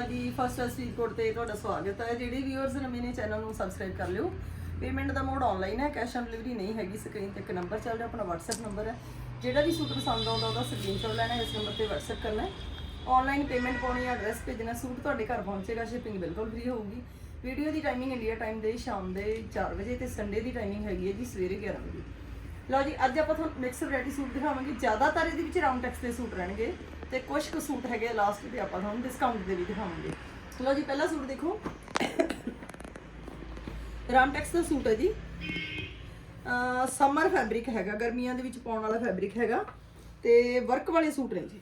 ਅਕਾਲ ਜੀ first street code ਤੇ ਤੁਹਾਡਾ ਸਵਾਗਤ ਹੈ। ਜਿਹੜੇ ਵੀਅਰਸ ਨਵੇਂ ਨੇ ਚੈਨਲ ਨੂੰ ਸਬਸਕ੍ਰਾਈਬ ਕਰ ਲਿਓ। ਪੇਮੈਂਟ ਦਾ ਮੋਡ ਆਨਲਾਈਨ ਹੈ ਕੈਸ਼ ਔਨ ਡਿਲੀਵਰੀ ਨਹੀਂ ਹੈਗੀ ਸਕਰੀਨ ਤੇ ਇੱਕ ਨੰਬਰ ਚੱਲ ਰਿਹਾ, ਆਪਣਾ WhatsApp ਨੰਬਰ ਹੈ। ਜਿਹੜਾ ਵੀ ਸੂਟ ਪਸੰਦ ਆਉਂਦਾ ਉਹਦਾ ਸਕਰੀਨਸ਼ਾਟ ਲੈਣਾ ਇਸ ਨੰਬਰ ਤੇ WhatsApp ਕਰਨਾ ਹੈ। ਆਨਲਾਈਨ ਪੇਮੈਂਟ ਪਾਉਣੀ ਹੈ ਐਡਰੈਸ ਭੇਜਣਾ ਸੂਟ ਤੁਹਾਡੇ ਘਰ ਪਹੁੰਚੇਗਾ ਸ਼ਿਪਿੰਗ ਬਿਲਕੁਲ ਫ੍ਰੀ ਹੋਊਗੀ। ਵੀਡੀਓ ਦੀ ਟਾਈਮਿੰਗ ਇੰਡੀਆ ਟਾਈਮ ਦੇ ਸ਼ਾਮ ਦੇ 4 ਵਜੇ ਤੇ ਸੰਡੇ ਦੀ ਟਾਈਮਿੰਗ ਹੈਗੀ ਹੈ ਜੀ, ਸਵੇਰੇ 11 ਵਜੇ। ਲਓ ਜੀ, ਅੱਜ ਆਪਾਂ ਤੁਹਾਨੂੰ ਮਿਕਸ ਵੈਰਾਈਟੀ ਸੂਟ ਦਿਖਾਵਾਂਗੇ। ਜ਼ਿਆਦਾਤਰ ਇਹਦੇ ਵਿੱਚ ਰਾਉਂਡ ਟੈਕਸ ਦੇ ਸੂਟ ਰਹਿਣਗੇ। ਤੇ ਕੁਝ ਕੁ ਸੂਟ ਹੈਗੇ ਲਾਸਟ ਤੇ ਆਪਾਂ ਤੁਹਾਨੂੰ ਡਿਸਕਾਊਂਟ ਦੇ ਵੀ ਦਿਖਾਵਾਂਗੇ। ਚਲੋ ਜੀ, ਪਹਿਲਾ ਸੂਟ ਦੇਖੋ। ਰਾਮ ਟੈਕਸ ਦਾ ਸੂਟ ਹੈ ਜੀ। ਸਮਰ ਫੈਬਰਿਕ ਹੈਗਾ, ਗਰਮੀਆਂ ਦੇ ਵਿੱਚ ਪਾਉਣ ਵਾਲਾ ਫੈਬਰਿਕ ਹੈਗਾ ਤੇ ਵਰਕ ਵਾਲੇ ਸੂਟ ਨੇ ਜੀ।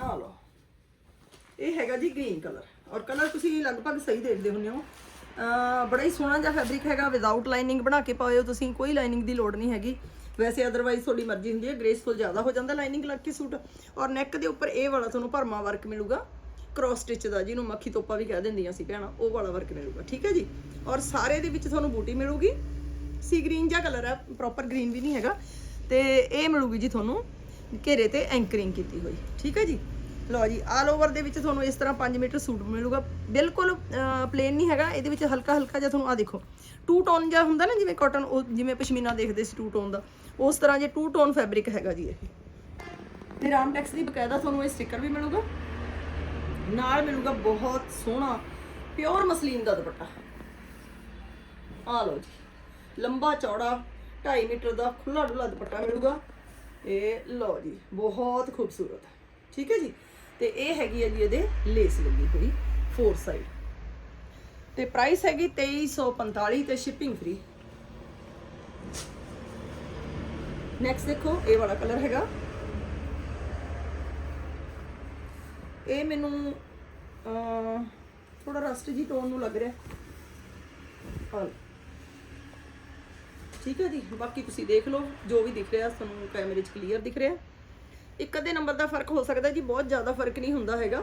ਆ ਲਓ। ਇਹ ਹੈਗਾ ਜੀ ਗ੍ਰੀਨ ਕਲਰ ਔਰ ਕਲਰ ਤੁਸੀਂ ਲਗਭਗ ਸਹੀ ਦੇਖਦੇ ਹੁੰਦੇ ਹੋ। ਬੜਾ ਹੀ ਸੋਹਣਾ ਜਿਹਾ ਫੈਬਰਿਕ ਹੈਗਾ ਵਿਦਆਊਟ ਲਾਈਨਿੰਗ ਬਣਾ ਕੇ ਪਾਇਓ ਤੁਸੀਂ, ਕੋਈ ਲਾਈਨਿੰਗ ਦੀ ਲੋੜ ਨਹੀਂ ਹੈਗੀ। ਵੈਸੇ ਅਦਰਵਾਈਜ਼ ਤੁਹਾਡੀ ਮਰਜ਼ੀ ਹੁੰਦੀ ਹੈ ਗ੍ਰੇਸਫੁਲ ਜ਼ਿਆਦਾ ਹੋ ਜਾਂਦਾ ਲਾਈਨਿੰਗ ਲੱਗ ਕੇ ਸੂਟ। ਔਰ ਨੈਕ ਦੇ ਉੱਪਰ ਇਹ ਵਾਲਾ ਤੁਹਾਨੂੰ ਭਰਮਾ ਵਰਕ ਮਿਲੂਗਾ ਕ੍ਰੋਸ ਸਟਿਚ ਦਾ, ਜਿਹਨੂੰ ਮੱਖੀ ਤੋਪਾ ਵੀ ਕਹਿ ਦਿੰਦੀਆਂ ਸੀ ਭੈਣਾਂ, ਉਹ ਵਾਲਾ ਵਰਕ ਮਿਲੂਗਾ, ਠੀਕ ਹੈ ਜੀ? ਔਰ ਸਾਰੇ ਦੇ ਵਿੱਚ ਤੁਹਾਨੂੰ ਬੂਟੀ ਮਿਲੂਗੀ ਸੀ ਗ੍ਰੀਨ ਜਿਹਾ ਕਲਰ ਹੈ ਪ੍ਰੋਪਰ ਗ੍ਰੀਨ ਵੀ ਨਹੀਂ ਹੈਗਾ, ਤੇ ਇਹ ਮਿਲੂਗੀ ਜੀ ਤੁਹਾਨੂੰ ਘੇਰੇ ਤੇ ਐਂਕਰਿੰਗ ਕੀਤੀ ਹੋਈ, ਠੀਕ ਹੈ ਜੀ? ਲਓ ਜੀ ਆਲ ਓਵਰ ਦੇ ਵਿੱਚ ਤੁਹਾਨੂੰ ਇਸ ਤਰ੍ਹਾਂ 5 ਮੀਟਰ ਸੂਟ ਮਿਲੂਗਾ, ਬਿਲਕੁਲ ਪਲੇਨ ਨਹੀਂ ਹੈਗਾ, ਇਹਦੇ ਵਿੱਚ ਹਲਕਾ ਹਲਕਾ ਜਿਹਾ ਤੁਹਾਨੂੰ ਆ ਦੇਖੋ ਟੂ ਟੋਨ ਜਿਹਾ ਹੁੰਦਾ ਨਾ, ਜਿਵੇਂ ਕਾਟਨ ਉਹ ਜਿਵੇਂ ਪਸ਼ਮੀਨਾ ਦੇਖਦੇ ਸੀ ਟੂ ਟੋਨ ਦਾ ਉਸ ਤਰ੍ਹਾਂ ਜੇ ਟੂ ਟੋਨ ਫੈਬਰਿਕ ਹੈਗਾ ਜੀ ਇਹ। ਤੇ ਰਾਮਟੈਕਸ ਦੀ ਬਕਾਇਦਾ ਤੁਹਾਨੂੰ ਇਹ ਸਟicker ਵੀ ਮਿਲੂਗਾ। ਨਾਲ ਮਿਲੂਗਾ ਬਹੁਤ ਸੋਹਣਾ ਪਿਓਰ ਮਸਲੀਨ ਦਾ ਦੁਪੱਟਾ। ਆ ਲਓ ਜੀ, ਲੰਬਾ ਚੌੜਾ 2.5 ਮੀਟਰ ਦਾ ਖੁੱਲਾ ਡੁੱਲਾ ਦੁਪੱਟਾ ਮਿਲੂਗਾ। ਇਹ ਲਓ ਜੀ, ਬਹੁਤ ਖੂਬਸੂਰਤ ਹੈ। ਠੀਕ ਹੈ ਜੀ? ਤੇ ਇਹ ਹੈਗੀ ਹੈ ਜੀ ਇਹਦੇ ਲੇਸ ਲੱਗੀ ਹੋਈ ਫੋਰ ਸਾਈਡ ਤੇ ਪ੍ਰਾਈਸ ਹੈਗੀ 2345 ਤੇ ਸ਼ਿਪਿੰਗ ਫ੍ਰੀ ਨੈਕਸਟ ਦੇਖੋ ਇਹ ਵਾਲਾ ਕਲਰ ਹੈਗਾ। ਇਹ ਮੈਨੂੰ ਅਹ, ਥੋੜਾ ਰਸਟ ਜੀ ਟੋਨ ਨੂੰ ਲੱਗ ਰਿਹਾ। ਹਾਂ ਠੀਕ ਹੈ ਜੀ ਬਾਕੀ ਤੁਸੀਂ ਦੇਖ ਲਓ ਜੋ ਵੀ ਦਿਖ ਰਿਹਾ ਤੁਹਾਨੂੰ ਕੈਮਰੇ 'ਚ ਕਲੀਅਰ ਦਿਖ ਰਿਹਾ। ਇੱਕ ਅੱਧੇ ਨੰਬਰ ਦਾ ਫ਼ਰਕ ਹੋ ਸਕਦਾ ਜੀ ਬਹੁਤ ਜ਼ਿਆਦਾ ਫ਼ਰਕ ਨਹੀਂ ਹੁੰਦਾ ਹੈਗਾ।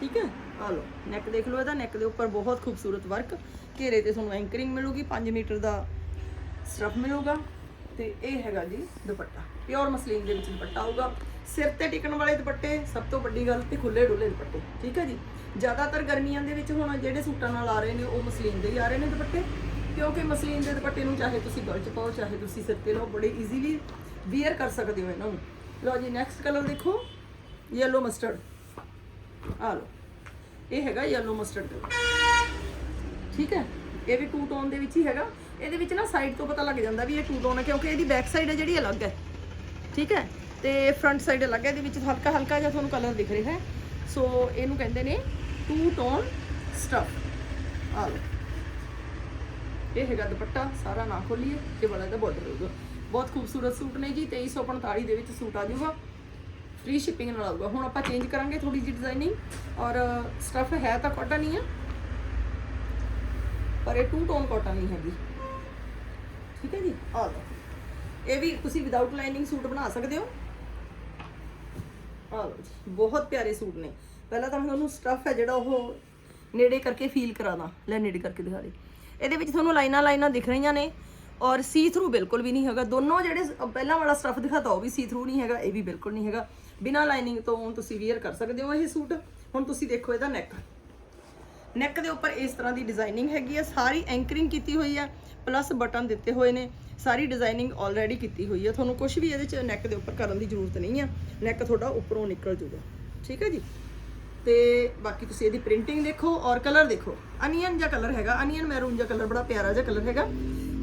ਠੀਕ ਹੈ? ਆ ਲਓ ਨੈਕ ਦੇਖ ਲਓ ਇਹਦਾ। ਨੈਕ ਦੇ ਉੱਪਰ ਬਹੁਤ ਖੂਬਸੂਰਤ ਵਰਕ ਘੇਰੇ ਤੇ ਤੁਹਾਨੂੰ ਐਂਕਰਿੰਗ ਮਿਲੂਗੀ 5 ਮੀਟਰ ਦਾ ਸਟਰਫ ਮਿਲੂਗਾ। ਤੇ ਇਹ ਹੈਗਾ ਜੀ ਦੁਪੱਟਾ। ਪਿਓਰ ਮਸਲੀਨ ਦੇ ਵਿੱਚ ਦੁਪੱਟਾ ਆਊਗਾ ਸਿਰ ਤੇ ਟਿਕਣ ਵਾਲੇ ਦੁਪੱਟੇ, ਸਭ ਤੋਂ ਵੱਡੀ ਗੱਲ ਤੇ ਖੁੱਲੇ ਡੁੱਲੇ ਦੁਪੱਟੇ, ਠੀਕ ਹੈ ਜੀ? ਜ਼ਿਆਦਾਤਰ ਗਰਮੀਆਂ ਦੇ ਵਿੱਚ ਹੁਣ ਜਿਹੜੇ ਸੂਟਾਂ ਨਾਲ ਆ ਰਹੇ ਨੇ, ਉਹ ਮਸਲੀਨ ਦੇ ਹੀ ਆ ਰਹੇ ਨੇ ਦੁਪੱਟੇ, ਕਿਉਂਕਿ ਮਸਲੀਨ ਦੇ ਦੁਪੱਟੇ ਨੂੰ ਚਾਹੇ ਤੁਸੀਂ ਗਲ 'ਚ ਪਾਓ, ਚਾਹੇ ਤੁਸੀਂ ਸਿਰ ਤੇ ਲਓ, ਬੜੇ ਈਜ਼ੀਲੀ ਵੀਅਰ ਕਰ ਸਕਦੇ ਹੋ ਇਹਨਾਂ ਨੂੰ। ਲਓ ਜੀ ਨੈਕਸਟ ਕਲਰ ਦੇਖੋ ਯੈਲੋ ਮਸਟਰਡ ਆ ਲਓ, ਇਹ ਹੈਗਾ ਯੈਲੋ ਮਸਟਰਡ ਕਲਰ ਠੀਕ ਹੈ? ਇਹ ਵੀ ਟੂ ਟੋਨ ਦੇ ਵਿੱਚ ਹੀ ਹੈਗਾ। ਇਹਦੇ ਵਿੱਚ ਨਾ ਸਾਈਡ ਤੋਂ ਪਤਾ ਲੱਗ ਜਾਂਦਾ ਵੀ ਇਹ ਟੂ ਟੋਨ ਹੈ ਕਿਉਂਕਿ ਇਹਦੀ ਬੈਕ ਸਾਈਡ ਹੈ ਜਿਹੜੀ ਅਲੱਗ ਹੈ। ਠੀਕ ਹੈ? ਤੇ ਫਰੰਟ ਸਾਈਡ ਅਲੱਗ ਹੈ, ਇਹਦੇ ਵਿੱਚ ਹਲਕਾ ਹਲਕਾ ਜਿਹਾ ਤੁਹਾਨੂੰ ਕਲਰ ਦਿਖ ਰਿਹਾ ਹੈ। ਸੋ ਇਹਨੂੰ ਕਹਿੰਦੇ ਨੇ ਟੂ ਟੋਨ ਸਟਫ ਆ ਇਹ ਹੈਗਾ ਦੁਪੱਟਾ, ਸਾਰਾ ਨਾ ਖੋਲੀਏ ਤੇ ਵਾਲਾ ਦਾ ਬਾਰਡਰ ਹੋਊਗਾ। ਬਹੁਤ ਖੂਬਸੂਰਤ ਸੂਟ ਨੇ ਜੀ 2345 ਦੇ ਵਿੱਚ ਸੂਟ ਆ ਜਾਊਗਾ। ਫ੍ਰੀ ਸ਼ਿਪਿੰਗ ਨਾਲ ਆਊਗਾ। ਹੁਣ ਆਪਾਂ ਚੇਂਜ ਕਰਾਂਗੇ ਥੋੜੀ ਜਿਹੀ ਡਿਜ਼ਾਈਨਿੰਗ ਔਰ ਸਟਫ ਹੈ ਤਾਂ ਕਾਟਨ ਹੀ ਆ। ਪਰ ਇਹ ਟੂ ਟੋਨ ਕਾਟਨ ਨਹੀਂ ਹੈਗੀ। ਠੀਕ ਹੈ ਜੀ? ਆ ਲਓ ਇਹ ਵੀ ਤੁਸੀਂ ਵਿਦਆਊਟ ਲਾਈਨਿੰਗ ਸੂਟ ਬਣਾ ਸਕਦੇ ਹੋ। ਆ ਲਓ ਜੀ ਬਹੁਤ ਪਿਆਰੇ ਸੂਟ ਨੇ। ਪਹਿਲਾਂ ਤਾਂ ਮੈਂ ਤੁਹਾਨੂੰ ਸਟਫ ਹੈ ਜਿਹੜਾ ਉਹ ਨੇੜੇ ਕਰਕੇ ਫੀਲ ਕਰਾਦਾ ਲੈ ਨੇੜੇ ਕਰਕੇ ਦਿਖਾ ਦੇ। ਇਹਦੇ ਵਿੱਚ ਤੁਹਾਨੂੰ ਲਾਈਨਾਂ ਲਾਈਨਾਂ ਦਿਖ ਰਹੀਆਂ ਨੇ ਔਰ ਸੀ ਥਰੂ ਬਿਲਕੁਲ ਵੀ ਨਹੀਂ ਹੈਗਾ। ਦੋਨੋਂ ਜਿਹੜੇ ਪਹਿਲਾਂ ਵਾਲਾ ਸਟਫ ਦਿਖਾਤਾ ਉਹ ਵੀ ਸੀ ਥਰੂ ਨਹੀਂ ਹੈਗਾ ਇਹ ਵੀ ਬਿਲਕੁਲ ਨਹੀਂ ਹੈਗਾ। ਬਿਨਾਂ ਲਾਈਨਿੰਗ ਤੋਂ ਤੁਸੀਂ ਵੀਅਰ ਕਰ ਸਕਦੇ ਹੋ ਇਹ ਸੂਟ। ਹੁਣ ਤੁਸੀਂ ਦੇਖੋ ਇਹਦਾ ਨੈਕ ਨੈਕ ਦੇ ਉੱਪਰ ਇਸ ਤਰ੍ਹਾਂ ਦੀ ਡਿਜ਼ਾਈਨਿੰਗ ਹੈਗੀ ਆ, ਸਾਰੀ ਐਂਕਰਿੰਗ ਕੀਤੀ ਹੋਈ ਹੈ ਪਲੱਸ ਬਟਨ ਦਿੱਤੇ ਹੋਏ ਨੇ, ਸਾਰੀ ਡਿਜ਼ਾਈਨਿੰਗ ਆਲਰੇਡੀ ਕੀਤੀ ਹੋਈ ਹੈ ਤੁਹਾਨੂੰ ਕੁਝ ਵੀ ਇਹਦੇ ਚ ਨੈਕ ਦੇ ਉੱਪਰ ਕਰਨ ਦੀ ਜ਼ਰੂਰਤ ਨਹੀਂ ਹੈ ਨੈਕ ਤੁਹਾਡਾ ਉੱਪਰੋਂ ਨਿਕਲ ਜੂਗਾ। ਠੀਕ ਹੈ ਜੀ? ਤੇ ਬਾਕੀ ਤੁਸੀਂ ਇਹਦੀ ਪ੍ਰਿੰਟਿੰਗ ਦੇਖੋ ਔਰ ਕਲਰ ਦੇਖੋ। ਅਨੀਅਨ ਜਿਹਾ ਕਲਰ ਹੈਗਾ ਅਨੀਅਨ ਮੈਰੂਨ ਜਿਹਾ ਕਲਰ ਬੜਾ ਪਿਆਰਾ ਜਿਹਾ ਕਲਰ ਹੈਗਾ।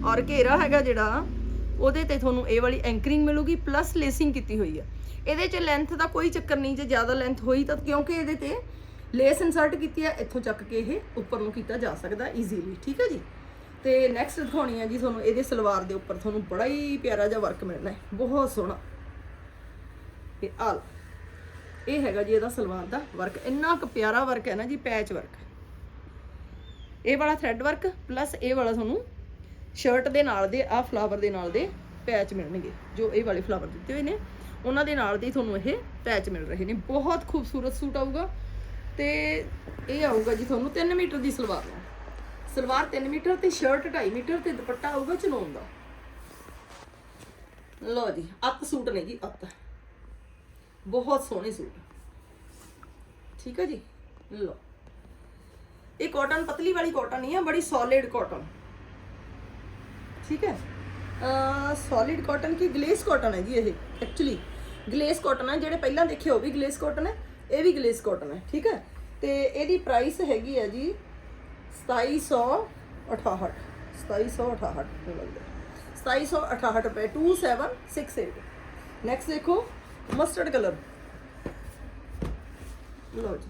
ਔਰ ਘੇਰਾ ਹੈਗਾ ਜਿਹੜਾ, ਉਹਦੇ ਤੇ ਤੁਹਾਨੂੰ ਇਹ ਵਾਲੀ ਐਂਕਰਿੰਗ ਮਿਲੂਗੀ ਪਲੱਸ ਲੇਸਿੰਗ ਕੀਤੀ ਹੋਈ ਆ। ਇਹਦੇ ਚ ਲੈਂਥ ਦਾ ਕੋਈ ਚੱਕਰ ਨਹੀਂ, ਜੇ ਜ਼ਿਆਦਾ ਲੈਂਥ ਹੋਈ ਤਾਂ ਕਿਉਂਕਿ ਇਹਦੇ ਤੇ ਲੇਸ ਇਨਸਰਟ ਕੀਤੀ ਹੈ, ਇੱਥੋਂ ਚੱਕ ਕੇ ਇਹ ਉੱਪਰ ਨੂੰ ਕੀਤਾ ਜਾ ਸਕਦਾ ਈਜ਼ੀਲੀ ਠੀਕ ਹੈ ਜੀ? ਤੇ ਨੈਕਸਟ ਦਿਖਾਉਣੀ ਹੈ ਜੀ ਤੁਹਾਨੂੰ, ਇਹਦੇ ਸਲਵਾਰ ਦੇ ਉੱਪਰ ਤੁਹਾਨੂੰ ਬੜਾ ਹੀ ਪਿਆਰਾ ਜਿਹਾ ਵਰਕ ਮਿਲਣਾ ਹੈ, ਬਹੁਤ ਸੋਹਣਾ। ਇਹ ਆ ਇਹ ਹੈਗਾ ਜੀ ਇਹਦਾ ਸਲਵਾਰ ਦਾ ਵਰਕ ਇੰਨਾ ਕੁ ਪਿਆਰਾ ਵਰਕ ਹੈ ਨਾ ਜੀ ਪੈਚ ਵਰਕ ਇਹ ਵਾਲਾ ਥ੍ਰੈਡ ਵਰਕ ਪਲੱਸ ਇਹ ਵਾਲਾ ਤੁਹਾਨੂੰ ਸ਼ਰਟ ਦੇ ਨਾਲ ਦੇ ਆ ਫਲਾਵਰ ਦੇ ਨਾਲ ਦੇ ਪੈਚ ਮਿਲਣਗੇ, ਜੋ ਇਹ ਵਾਲੇ ਫਲਾਵਰ ਦਿੱਤੇ ਹੋਏ ਨੇ, ਉਹਨਾਂ ਦੇ ਨਾਲ ਦੇ ਤੁਹਾਨੂੰ ਇਹ ਪੈਚ ਮਿਲ ਰਹੇ ਨੇ। ਬਹੁਤ ਖੂਬਸੂਰਤ ਸੂਟ ਆਊਗਾ। ਤੇ ਇਹ ਆਊਗਾ ਜੀ ਤੁਹਾਨੂੰ 3 ਮੀਟਰ ਦੀ ਸਲਵਾਰ ਨਾਲ ਸਲਵਾਰ 3 ਮੀਟਰ ਤੇ ਸ਼ਰਟ 2.5 ਮੀਟਰ ਤੇ ਦੁਪੱਟਾ ਆਊਗਾ ਚਨੋਨ ਦਾ। ਲਓ ਜੀ, ਅੱਤ ਸੂਟ ਨੇ ਜੀ, ਅੱਤ। ਬਹੁਤ ਸੋਹਣੇ ਸੂਟ। ਠੀਕ ਹੈ ਜੀ? ਲਓ। ਇਹ ਕਾਟਨ ਪਤਲੀ ਵਾਲੀ ਕਾਟਨ ਨਹੀਂ ਹੈ ਬੜੀ ਸੋਲਿਡ ਕਾਟਨ ਠੀਕ ਹੈ? ਅ ਸੋਲਿਡ ਕਾਟਨ ਕੀ? ਗਲੇਸ ਕਾਟਨ ਹੈ ਜੀ ਇਹ ਐਕਚੁਅਲੀ ਗਲੇਸ ਕਾਟਨ ਹੈ ਜਿਹੜੇ ਪਹਿਲਾਂ ਦੇਖੇ ਉਹ ਵੀ ਗਲੇਸ ਕਾਟਨ ਹੈ। ਇਹ ਵੀ ਗਲੇਸ ਕਾਟਨ ਹੈ, ਠੀਕ ਹੈ? ਤੇ ਇਹਦੀ ਪ੍ਰਾਈਸ ਹੈਗੀ ਹੈ ਜੀ 2768 2768 ਮੈਨੂੰ ਲੱਗਦਾ 2768 ਰੁਪਏ 2768 ਨੈਕਸਟ ਦੇਖੋ ਮਸਟਰਡ ਕਲਰ ਲਓ ਜੀ।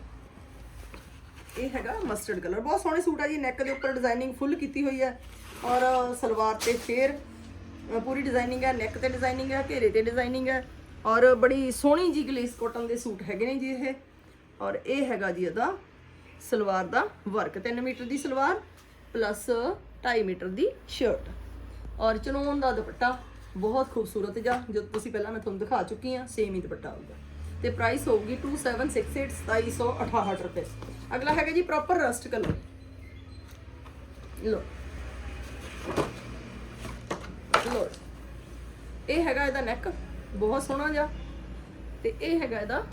ਇਹ ਹੈਗਾ ਮਸਟਰਡ ਕਲਰ ਬਹੁਤ ਸੋਹਣੇ ਸੂਟ ਆ ਜੀ ਨੈਕ ਦੇ ਉੱਪਰ ਡਿਜ਼ਾਈਨਿੰਗ ਫੁੱਲ ਕੀਤੀ ਹੋਈ ਹੈ। ਔਰ ਸਲਵਾਰ ਤੇ ਫੇਰ ਪੂਰੀ ਡਿਜ਼ਾਈਨਿੰਗ ਹੈ ਨੈਕ ਤੇ ਡਿਜ਼ਾਈਨਿੰਗ ਹੈ, ਘੇਰੇ ਤੇ ਡਿਜ਼ਾਈਨਿੰਗ ਹੈ। ਔਰ ਬੜੀ ਸੋਹਣੀ ਜੀ ਗਲੇਸ ਕਾਟਨ ਦੇ ਸੂਟ ਹੈਗੇ ਨੇ ਜੀ ਇਹ। ਔਰ ਇਹ ਹੈਗਾ ਜੀ ਇਹਦਾ ਸਲਵਾਰ ਦਾ ਵਰਕ 3 ਮੀਟਰ ਦੀ ਸਲਵਾਰ ਪਲੱਸ 2.5 ਮੀਟਰ ਦੀ ਸ਼ਰਟ ਔਰ ਚਨੋਨ ਦਾ ਦੁਪੱਟਾ ਬਹੁਤ ਖੂਬਸੂਰਤ ਜਿਹਾ, ਜੋ ਤੁਸੀਂ ਪਹਿਲਾਂ ਮੈਂ ਤੁਹਾਨੂੰ ਦਿਖਾ ਚੁੱਕੀ ਹਾਂ ਸੇਮ ਹੀ ਦੁਪੱਟਾ ਹੋਊਗਾ। ਤੇ ਪ੍ਰਾਈਸ ਹੋਊਗੀ 2768 2768 ਰੁਪਏ। ਅਗਲਾ ਹੈਗਾ ਜੀ ਪ੍ਰੋਪਰ ਰਸਟ ਕਲਰ ਲੋ ਲੋ ਇਹ ਹੈਗਾ ਇਹਦਾ ਨੈਕ ਬਹੁਤ ਸੋਹਣਾ ਜਾ ਤੇ ਇਹ ਹੈਗਾ ਇਹਦਾ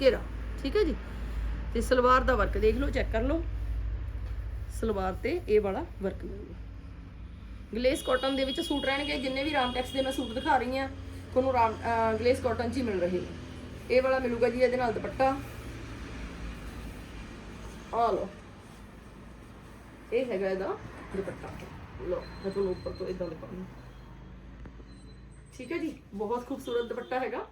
ਘੇਰਾ, ਠੀਕ ਹੈ ਜੀ? ਤੇ ਸਲਵਾਰ ਦਾ ਵਰਕ ਦੇਖ ਲਓ ਚੈੱਕ ਕਰ ਲਓ। ਸਲਵਾਰ ਤੇ ਇਹ ਵਾਲਾ ਵਰਕ ਮਿਲੂਗਾ। ਗਲੇਸ ਕਾਟਨ ਦੇ ਵਿੱਚ ਸੂਟ ਰਹਿਣਗੇ, ਜਿੰਨੇ ਵੀ ਰਾਮਟੈਕਸ ਦੇ ਮੈਂ ਸੂਟ ਦਿਖਾ ਰਹੀ ਹਾਂ, ਤੁਹਾਨੂੰ ਰਾਮ ਗਲੇਸ ਕਾਟਨ 'ਚ ਹੀ ਮਿਲ ਰਹੇ ਨੇ। ਇਹ ਵਾਲਾ ਮਿਲੂਗਾ ਜੀ ਇਹਦੇ ਨਾਲ ਦੁਪੱਟਾ। ਆ ਲਓ। ਇਹ ਹੈਗਾ ਇਹਦਾ ਦੁਪੱਟਾ। ਲਓ, ਮੈਂ ਤੁਹਾਨੂੰ ਉੱਪਰ ਤੋਂ ਇਦਾਂ ਦਿਖਾਉਂਦੀ ਠੀਕ ਹੈ ਜੀ, ਬਹੁਤ ਖੂਬਸੂਰਤ ਦੁਪੱਟਾ ਹੈਗਾ।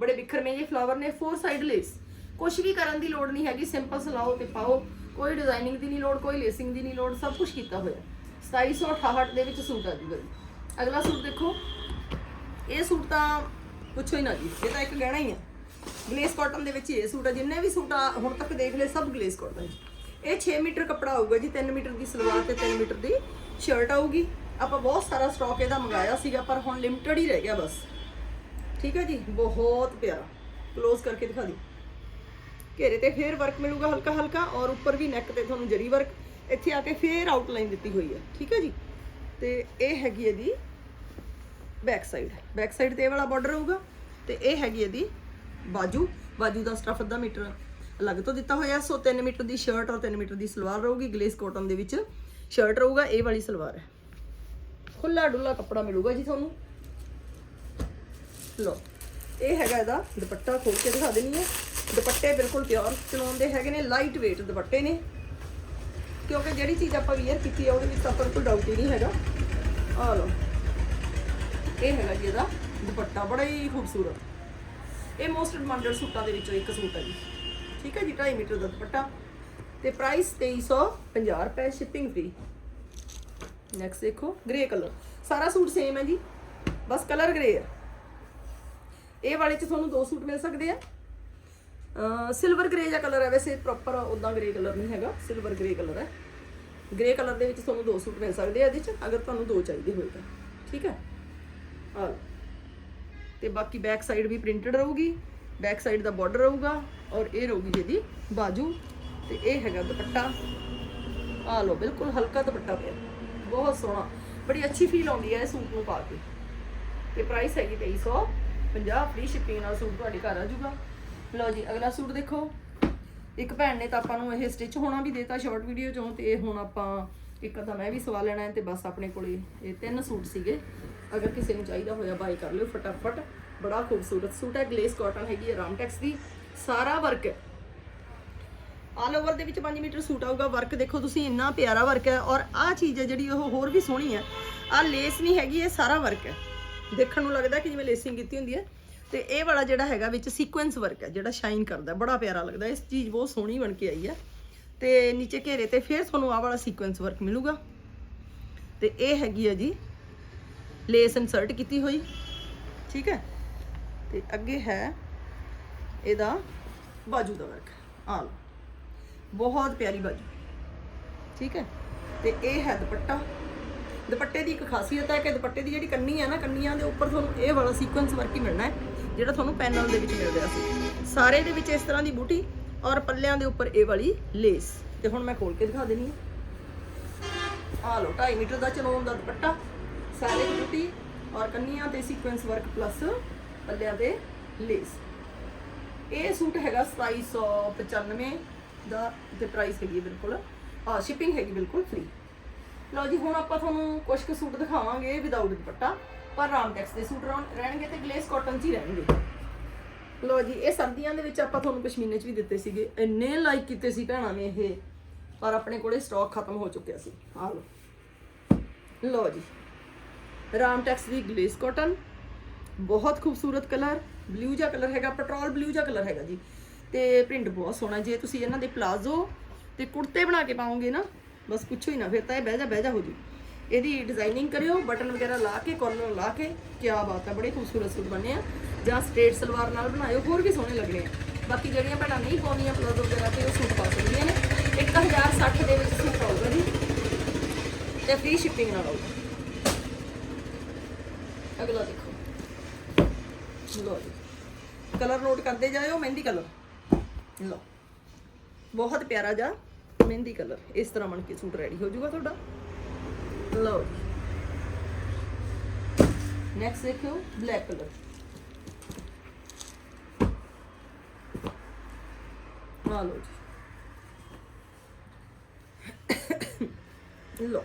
ਬੜੇ ਬਿਖਰਵੇਂ ਜਿਹੇ ਫਲਾਵਰ ਨੇ ਫੋਰ ਸਾਈਡ ਲੇਸ ਕੁਝ ਵੀ ਕਰਨ ਦੀ ਲੋੜ ਨਹੀਂ ਹੈਗੀ ਸਿੰਪਲ ਸਲਾਓ ਤੇ ਪਾਓ। ਕੋਈ ਡਿਜ਼ਾਈਨਿੰਗ ਦੀ ਨਹੀਂ ਲੋੜ, ਕੋਈ ਲੇਸਿੰਗ ਦੀ ਨਹੀਂ ਲੋੜ, ਸਭ ਕੁਝ ਕੀਤਾ ਹੋਇਆ। 2768 ਦੇ ਵਿੱਚ ਸੂਟ ਆ ਜੂਗਾ ਜੀ ਅਗਲਾ ਸੂਟ ਦੇਖੋ। ਇਹ ਸੂਟ ਤਾਂ ਪੁੱਛੋ ਹੀ ਨਾ ਜੀ, ਇਹ ਤਾਂ ਇੱਕ ਗਹਿਣਾ ਹੀ ਆ। ਗਲੇਸ ਕਾਟਨ ਦੇ ਵਿੱਚ ਇਹ ਸੂਟ ਆ, ਜਿੰਨੇ ਵੀ ਸੂਟ ਆ, ਹੁਣ ਤੱਕ ਦੇਖ ਲਏ, ਸਭ ਗਲੇਸ ਕਾਟਨ ਚ ਇਹ 6 ਮੀਟਰ ਕੱਪੜਾ ਆਊਗਾ ਜੀ 3 ਮੀਟਰ ਦੀ ਸਲਵਾਰ ਤੇ 3 ਮੀਟਰ ਦੀ ਸ਼ਰਟ ਆਊਗੀ। ਆਪਾਂ ਬਹੁਤ ਸਾਰਾ ਸਟਾਕ ਇਹਦਾ ਮੰਗਾਇਆ ਸੀਗਾ, ਪਰ ਹੁਣ ਲਿਮਟਿਡ ਹੀ ਰਹਿ ਗਿਆ ਬਸ। ਠੀਕ ਹੈ ਜੀ? ਬਹੁਤ ਪਿਆਰਾ। ক্লোਜ਼ ਕਰਕੇ ਦਿਖਾ ਦੀ ਘੇਰੇ ਤੇ ਫੇਰ ਵਰਕ ਮਿਲੂਗਾ ਹਲਕਾ ਹਲਕਾ, ਔਰ ਉੱਪਰ ਵੀ ਨੈਕ ਤੇ ਤੁਹਾਨੂੰ ਜਰੀ ਵਰਕ ਇੱਥੇ ਆ ਕੇ ਫੇਰ ਆਊਟਲਾਈਨ ਦਿੱਤੀ ਹੋਈ ਹੈ। ਠੀਕ ਹੈ ਜੀ? ਤੇ ਇਹ ਹੈਗੀ ਇਹਦੀ ਬੈਕ ਸਾਈਡ ਬੈਕ ਸਾਈਡ ਤੇ ਇਹ ਵਾਲਾ ਬਾਰਡਰ ਹੋਊਗਾ, ਤੇ ਇਹ ਹੈਗੀ ਇਹਦੀ ਬਾਜੂ। ਬਾਜੂ ਦਾ ਸਟਫ ਅੱਧਾ ਮੀਟਰ ਅਲੱਗ ਤੋਂ ਦਿੱਤਾ ਹੋਇਆ। ਸੋ 3 ਮੀਟਰ ਦੀ ਸ਼ਰਟ ਔਰ 3 ਮੀਟਰ ਦੀ ਸਲਵਾਰ ਰਹੂਗੀ। ਗਲੇਸ ਕਾਟਨ ਦੇ ਵਿੱਚ ਸ਼ਰਟ ਰਹੂਗਾ। ਇਹ ਵਾਲੀ ਸਲਵਾਰ ਹੈ। ਖੁੱਲਾ ਡੁੱਲਾ ਕੱਪੜਾ ਮਿਲੂਗਾ ਜੀ ਤੁਹਾਨੂੰ। ਲੋ ਇਹ ਹੈਗਾ ਇਹਦਾ ਦੁਪੱਟਾ ਖੋਲ ਕੇ ਦਿਖਾ ਦੇਣੀ ਹੈ। ਦੁਪੱਟੇ ਬਿਲਕੁਲ ਪਿਓਰ ਚਲਾਉਂਦੇ ਹੈਗੇ ਨੇ ਲਾਈਟ weight ਦੁਪੱਟੇ ਨੇ। ਕਿਉਂਕਿ ਜਿਹੜੀ ਚੀਜ਼ ਆਪਾਂ ਵੀਅਰ ਕੀਤੀ ਹੈ ਉਹਦੇ ਵਿੱਚ ਆਪਾਂ ਨੂੰ ਕੋਈ ਡਾਊਟ ਹੀ ਨਹੀਂ ਹੈਗਾ। ਆ ਲਓ, ਇਹ ਹੈਗਾ ਜੀ ਇਹਦਾ ਦੁਪੱਟਾ, ਬੜਾ ਹੀ ਖੂਬਸੂਰਤ। ਇਹ ਮੋਸਟ ਡਿਮਾਂਡਡ ਸੂਟਾਂ ਦੇ ਵਿੱਚੋਂ ਇੱਕ ਸੂਟ ਹੈ ਜੀ। ਠੀਕ ਹੈ ਜੀ 2.5 ਮੀਟਰ ਦਾ ਦੁਪੱਟਾ। ਤੇ ਪ੍ਰਾਈਸ 2350 ਰੁਪਏ ਸ਼ਿਪਿੰਗ ਫ੍ਰੀ ਨੈਕਸਟ ਦੇਖੋ ਗ੍ਰੇ ਕਲਰ ਸਾਰਾ ਸੂਟ ਸੇਮ ਹੈ ਜੀ, ਬਸ ਕਲਰ ਗ੍ਰੇ ਹੈ। ਇਹ ਵਾਲੇ ਚ ਤੁਹਾਨੂੰ ਦੋ ਸੂਟ ਮਿਲ ਸਕਦੇ ਆ। ਸਿਲਵਰ ਗ੍ਰੇ ਜਿਹਾ ਕਲਰ ਹੈ, ਵੈਸੇ ਪ੍ਰੋਪਰ ਉਦਾਂ ਗ੍ਰੇ ਕਲਰ ਨਹੀਂ ਹੈਗਾ ਸਿਲਵਰ ਗ੍ਰੇ ਕਲਰ ਹੈ। ਗ੍ਰੇ ਕਲਰ ਦੇ ਵਿੱਚ ਤੁਹਾਨੂੰ ਦੋ ਸੂਟ ਮਿਲ ਸਕਦੇ ਆ ਇਹਦੇ ਚ, ਅਗਰ ਤੁਹਾਨੂੰ ਦੋ ਚਾਹੀਦੇ ਹੋਏ ਤਾਂ। ਠੀਕ ਹੈ? ਆ ਲਓ। ਤੇ ਬਾਕੀ ਬੈਕ ਸਾਈਡ ਵੀ ਪ੍ਰਿੰਟਡ ਰਹੂਗੀ ਬੈਕ ਸਾਈਡ ਦਾ ਬਾਰਡਰ ਰਹੂਗਾ, ਔਰ ਇਹ ਰਹੂਗੀ ਜਿਹਦੀ ਬਾਜੂ। ਤੇ ਇਹ ਹੈਗਾ ਦੁਪੱਟਾ। ਆ ਲੋ ਬਿਲਕੁਲ ਹਲਕਾ ਦੁਪੱਟਾ ਪਿਆ। ਬਹੁਤ ਸੋਹਣਾ। ਬੜੀ ਅੱਛੀ ਫੀਲ ਆਉਂਦੀ ਹੈ ਇਹ ਸੂਟ ਨੂੰ ਪਾ ਕੇ। ਤੇ ਪ੍ਰਾਈਸ ਹੈਗੀ 2350 ਫ੍ਰੀ ਸ਼ਿਪਿੰਗ ਨਾਲ ਸੂਟ ਤੁਹਾਡੇ ਘਰ ਆ ਜਾਊਗਾ। ਲਓ ਜੀ, ਅਗਲਾ ਸੂਟ ਦੇਖੋ। ਇੱਕ ਭੈਣ ਨੇ ਤਾਂ ਆਪਾਂ ਨੂੰ ਇਹ ਸਟਿਚ ਹੋਣਾ ਵੀ ਦੇਤਾ ਸ਼ਾਰਟ ਵੀਡੀਓ ਚੋਂ ਤੇ ਇਹ ਹੁਣ ਆਪਾਂ ਇੱਕ ਤਾਂ ਮੈਂ ਵੀ ਸਵਾ ਲੈਣਾ ਹੈ ਤੇ ਬਸ ਆਪਣੇ ਕੋਲੇ ਇਹ ਤਿੰਨ ਸੂਟ ਸੀਗੇ। ਅਗਰ ਕਿਸੇ ਨੂੰ ਚਾਹੀਦਾ ਹੋਇਆ ਬਾਈ ਕਰ ਲਿਓ ਫਟਾਫਟ। ਬੜਾ ਖੂਬਸੂਰਤ ਸੂਟ ਹੈ ਗਲੇਸ ਕਾਟਨ ਹੈਗੀ ਹੈ ਰਾਮਟੈਕਸ ਦੀ। ਸਾਰਾ ਵਰਕ ਹੈ। ਆਲ ਓਵਰ ਦੇ ਵਿੱਚ 5 ਮੀਟਰ ਸੂਟ ਆਊਗਾ ਵਰਕ ਦੇਖੋ ਤੁਸੀਂ ਇੰਨਾ ਪਿਆਰਾ ਵਰਕ ਹੈ ਔਰ ਆਹ ਚੀਜ਼ ਹੈ ਜਿਹੜੀ ਉਹ ਹੋਰ ਵੀ ਸੋਹਣੀ ਹੈ। ਆਹ ਲੇਸ ਨਹੀਂ ਹੈਗੀ, ਇਹ ਸਾਰਾ ਵਰਕ ਹੈ। ਦੇਖਣ ਨੂੰ ਲੱਗਦਾ ਕਿ ਜਿਵੇਂ ਲੇਸਿੰਗ ਕੀਤੀ ਹੁੰਦੀ ਹੈ। ਤੇ ਇਹ ਵਾਲਾ ਜਿਹੜਾ ਹੈਗਾ ਵਿੱਚ ਸੀਕੁਐਂਸ ਵਰਕ ਹੈ, ਜਿਹੜਾ ਸ਼ਾਈਨ ਕਰਦਾ ਬੜਾ ਪਿਆਰਾ ਲੱਗਦਾ, ਇਸ ਚੀਜ਼ ਬਹੁਤ ਸੋਹਣੀ ਬਣ ਕੇ ਆਈ ਹੈ। ਤੇ ਨੀਚੇ ਘੇਰੇ ਤੇ ਫਿਰ ਤੁਹਾਨੂੰ ਆਹ ਵਾਲਾ ਸੀਕੁਐਂਸ ਵਰਕ ਮਿਲੂਗਾ। ਤੇ ਇਹ ਹੈਗੀ ਹੈ ਜੀ ਲੇਸ ਇਨਸਰਟ ਕੀਤੀ ਹੋਈ। ਠੀਕ ਹੈ? ਤੇ ਅੱਗੇ ਹੈ ਇਹਦਾ ਬਾਜੂ ਦਾ ਵਰਕ ਆ ਲਓ। ਬਹੁਤ ਪਿਆਰੀ ਬਾਜੂ। ਠੀਕ ਹੈ? ਤੇ ਇਹ ਹੈ ਦੁਪੱਟਾ। ਦੁਪੱਟੇ ਦੀ ਇੱਕ ਖਾਸੀਅਤ ਹੈ ਕਿ ਦੁਪੱਟੇ ਦੀ ਜਿਹੜੀ ਕੰਨੀ ਹੈ ਨਾ, ਕੰਨੀਆਂ ਦੇ ਉੱਪਰ ਤੁਹਾਨੂੰ ਇਹ ਵਾਲਾ ਸੀਕੁਐਂਸ ਵਰਕ ਹੀ ਮਿਲਣਾ ਹੈ, ਜਿਹੜਾ ਤੁਹਾਨੂੰ ਪੈਨਲ ਦੇ ਵਿੱਚ ਮਿਲ ਰਿਹਾ ਸੀ। ਸਾਰੇ ਦੇ ਵਿੱਚ ਇਸ ਤਰ੍ਹਾਂ ਦੀ ਬੂਟੀ ਔਰ ਪੱਲਿਆਂ ਦੇ ਉੱਪਰ ਇਹ ਵਾਲੀ ਲੇਸ ਤੇ ਹੁਣ ਮੈਂ ਖੋਲ ਕੇ ਦਿਖਾ ਦੇਣੀ ਹੈ। ਆ ਲਓ 2.5 ਮੀਟਰ ਦਾ ਚਨੋਨ ਦਾ ਦੁਪੱਟਾ। ਸਾਰੇ ਦੀ ਬੂਟੀ ਔਰ ਕੰਨੀਆਂ ਤੇ ਸੀਕੁਐਂਸ ਵਰਕ ਪਲੱਸ ਪੱਲਿਆਂ ਤੇ ਲੇਸ ਇਹ ਸੂਟ ਹੈਗਾ 2795 ਦਾ ਤੇ ਪ੍ਰਾਈਸ ਹੈਗੀ ਹੈ ਬਿਲਕੁਲ। ਆ ਸ਼ਿਪਿੰਗ ਹੈਗੀ ਬਿਲਕੁਲ ਫ੍ਰੀ ਲਓ ਜੀ, ਹੁਣ ਆਪਾਂ ਤੁਹਾਨੂੰ ਕੁਝ ਕੁ ਸੂਟ ਦਿਖਾਵਾਂਗੇ ਵਿਦਆਊਟ ਦੁਪੱਟਾ। ਪਰ ਰਾਮਟੈਕਸ ਦੇ ਸੂਟ ਰਹਿਣਗੇ ਤੇ ਗਲੇਸ ਕਾਟਨ 'ਚ ਹੀ ਰਹਿਣਗੇ। ਲਓ ਜੀ, ਇਹ ਸਰਦੀਆਂ ਦੇ ਵਿੱਚ ਆਪਾਂ ਤੁਹਾਨੂੰ ਪਸ਼ਮੀਨੇ 'ਚ ਵੀ ਦਿੱਤੇ ਸੀਗੇ। ਇੰਨੇ ਲਾਈਕ ਕੀਤੇ ਸੀ ਭੈਣਾਂ ਨੇ ਇਹ। ਪਰ ਆਪਣੇ ਕੋਲੇ ਸਟਾਕ ਖਤਮ ਹੋ ਚੁੱਕਿਆ ਸੀ। ਆ ਲਓ। ਲਓ ਜੀ। ਰਾਮਟੈਕਸ ਦੀ ਗਲੇਸ ਕਾਟਨ ਬਹੁਤ ਖੂਬਸੂਰਤ ਕਲਰ ਬਲੂ ਜਿਹਾ ਕਲਰ ਹੈਗਾ ਪੈਟਰੋਲ ਬਲੂ ਜਿਹਾ ਕਲਰ ਹੈਗਾ ਜੀ। ਤੇ ਪ੍ਰਿੰਟ ਬਹੁਤ ਸੋਹਣਾ ਜੇ ਤੁਸੀਂ ਇਹਨਾਂ ਦੇ ਪਲਾਜ਼ੋ ਤੇ ਕੁੜਤੇ ਬਣਾ ਕੇ ਪਾਓਗੇ ਨਾ, ਬਸ ਪੁੱਛੋ ਹੀ ਨਾ, ਫਿਰ ਤਾਂ ਇਹ ਬਹਿ ਜਾ ਬਹਿ ਜਾ ਹੋ ਜੂ। ਇਹਦੀ ਡਿਜ਼ਾਈਨਿੰਗ ਕਰਿਓ, ਬਟਨ ਵਗੈਰਾ ਲਾ ਕੇ ਕਾਲਰ ਲਾ ਕੇ ਕੀ ਬਾਤ ਹੈ ਬੜੇ ਖੂਬਸੂਰਤ ਸੂਟ ਬਣੇ ਆ। ਜਾਂ ਸਟ੍ਰੇਟ ਸਲਵਾਰ ਨਾਲ ਬਣਾਇਓ, ਹੋਰ ਵੀ ਸੋਹਣੇ ਲੱਗਣੇ ਆ। ਬਾਕੀ ਜਿਹੜੀਆਂ ਭੈਣਾਂ ਨਹੀਂ ਪਾਉਂਦੀਆਂ ਪਲਾਜ਼ੋ ਵਗੈਰਾ ਤੇ ਉਹ ਸੂਟ ਪਾ ਸਕਦੀਆਂ ਨੇ। 1060 ਦੇ ਵਿੱਚ ਸੂਟ ਆਊਗਾ ਜੀ। ਤੇ ਫ੍ਰੀ ਸ਼ਿਪਿੰਗ ਨਾਲ ਆਊਗਾ। ਅਗਲਾ ਦੇਖੋ। ਲੋ ਜੀ। ਕਲਰ ਨੋਟ ਕਰਦੇ ਜਾਇਓ, ਮਹਿੰਦੀ ਕਲਰ ਲਓ। ਬਹੁਤ ਪਿਆਰਾ ਜਿਹਾ ਮਹਿੰਦੀ ਕਲਰ। ਇਸ ਤਰ੍ਹਾਂ ਬਣ ਕੇ ਸੂਟ ਰੈਡੀ ਹੋ ਜਾਊਗਾ ਤੁਹਾਡਾ। ਜੀ। ਨੈਕਸਟ ਦੇਖੋ ਬਲੈਕ ਕਲਰ ਆ ਲਓ ਜੀ। ਲਓ।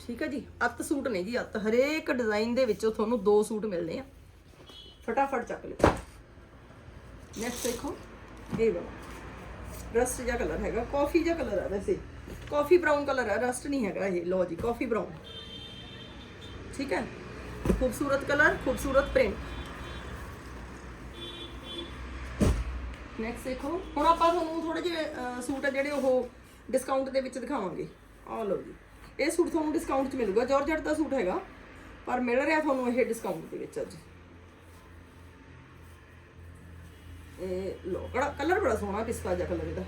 ਠੀਕ ਹੈ ਜੀ। ਅੱਤ ਸੂਟ ਨੇ ਜੀ ਅੱਤ। ਹਰੇਕ ਡਿਜ਼ਾਈਨ ਦੇ ਵਿੱਚੋਂ ਤੁਹਾਨੂੰ ਦੋ ਸੂਟ ਮਿਲਨੇ ਆ। ਫਟਾਫਟ ਚੱਕ ਲਿਓ। ਨੈਕਸਟ ਦੇਖੋ। ਇਹ ਵਾਲਾ। ਰਸਟ ਜਿਹਾ ਕਲਰ ਹੈਗਾ। ਕਾਫੀ ਜਿਹਾ ਕਲਰ ਆ ਵੈਸੇ। ਕਾਫੀ ਬਰਾਊਨ ਕਲਰ ਹੈ ਰਸਟ ਨਹੀਂ ਹੈਗਾ ਇਹ। ਲੋ ਜੀ ਕਾਫੀ ਬਰਾਊਨ ਠੀਕ ਹੈ? ਖੂਬਸੂਰਤ ਕਲਰ ਖੂਬਸੂਰਤ ਪ੍ਰਿੰਟ ਨੈਕਸਟ ਦੇਖੋ। ਹੁਣ ਆਪਾਂ ਤੁਹਾਨੂੰ ਥੋੜੇ ਜਿਹੇ ਸੂਟ ਆ ਜਿਹੜੇ ਉਹ ਡਿਸਕਾਊਂਟ ਦੇ ਵਿੱਚ ਦਿਖਾਵਾਂਗੇ। ਆਹ ਲਓ ਜੀ। ਇਹ ਸੂਟ ਤੁਹਾਨੂੰ ਡਿਸਕਾਊਂਟ 'ਚ ਮਿਲੂਗਾ। ਜਾਰਜਟ ਦਾ ਸੂਟ ਹੈਗਾ। ਪਰ ਮਿਲ ਰਿਹਾ ਤੁਹਾਨੂੰ ਇਹ ਡਿਸਕਾਊਂਟ ਦੇ ਵਿੱਚ ਅੱਜ। ਇਹ ਲੋ, ਕੜਾ, ਕਲਰ ਬੜਾ ਸੋਹਣਾ ਪਿਸਤਾ ਜਿਹਾ ਕਲਰ ਇਹਦਾ।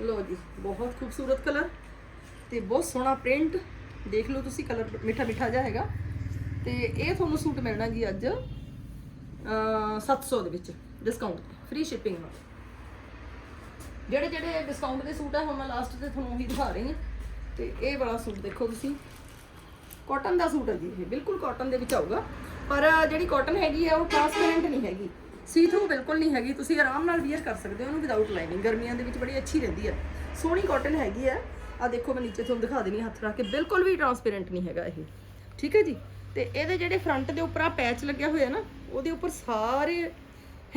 ਲੋ ਜੀ, ਬਹੁਤ ਖੂਬਸੂਰਤ ਕਲਰ ਤੇ ਬਹੁਤ ਸੋਹਣਾ ਪ੍ਰਿੰਟ। ਦੇਖ ਲਓ ਤੁਸੀਂ ਕਲਰ ਮਿੱਠਾ ਮਿੱਠਾ ਜਿਹਾ ਹੈਗਾ। ਤੇ ਇਹ ਤੁਹਾਨੂੰ ਸੂਟ ਮਿਲਣਾ ਜੀ ਅੱਜ, ਅਹ 700 ਦੇ ਵਿੱਚ ਡਿਸਕਾਊਂਟ ਫ੍ਰੀ ਸ਼ਿਪਿੰਗ ਨਾਲ। ਜਿਹੜੇ ਜਿਹੜੇ ਡਿਸਕਾਊਂਟ ਦੇ ਸੂਟ ਆ, ਹੁਣ ਮੈਂ ਲਾਸਟ ਤੇ ਤੁਹਾਨੂੰ ਉਹੀ ਦਿਖਾ ਰਹੀ ਹਾਂ। ਤੇ ਇਹ ਵਾਲਾ ਸੂਟ ਦੇਖੋ ਤੁਸੀਂ। ਕਾਟਨ ਦਾ ਸੂਟ ਹੈ ਜੀ ਇਹ, ਬਿਲਕੁਲ ਕਾਟਨ ਦੇ ਵਿੱਚ ਆਊਗਾ। ਪਰ ਜਿਹੜੀ ਕਾਟਨ ਹੈਗੀ ਆ, ਉਹ ਟ੍ਰਾਂਸਪੇਰੈਂਟ ਨਹੀਂ ਹੈਗੀ। ਸੀ ਥਰੂ ਬਿਲਕੁਲ ਨਹੀਂ ਹੈਗੀ। ਤੁਸੀਂ ਆਰਾਮ ਨਾਲ ਵੀਅਰ ਕਰ ਸਕਦੇ ਹੋ ਉਹਨੂੰ ਵਿਦਆਊਟ ਲਾਈਨਿੰਗ ਗਰਮੀਆਂ ਦੇ ਵਿੱਚ ਬੜੀ ਅੱਛੀ ਰਹਿੰਦੀ ਹੈ ਸੋਹਣੀ ਕਾਟਨ ਹੈਗੀ ਆ। ਆ ਦੇਖੋ, ਮੈਂ ਨੀਚੇ ਤੁਹਾਨੂੰ ਦਿਖਾ ਦੇਣੀ ਹੱਥ ਰੱਖ ਕੇ। ਬਿਲਕੁਲ ਵੀ ਟ੍ਰਾਂਸਪੇਰੈਂਟ ਨਹੀਂ ਹੈਗਾ ਇਹ। ਠੀਕ ਹੈ ਜੀ? ਤੇ ਇਹਦੇ ਜਿਹੜੇ ਫਰੰਟ ਦੇ ਉੱਪਰ ਆ ਪੈਚ ਲੱਗਿਆ ਹੋਇਆ ਨਾ, ਉਹਦੇ ਉੱਪਰ ਸਾਰੇ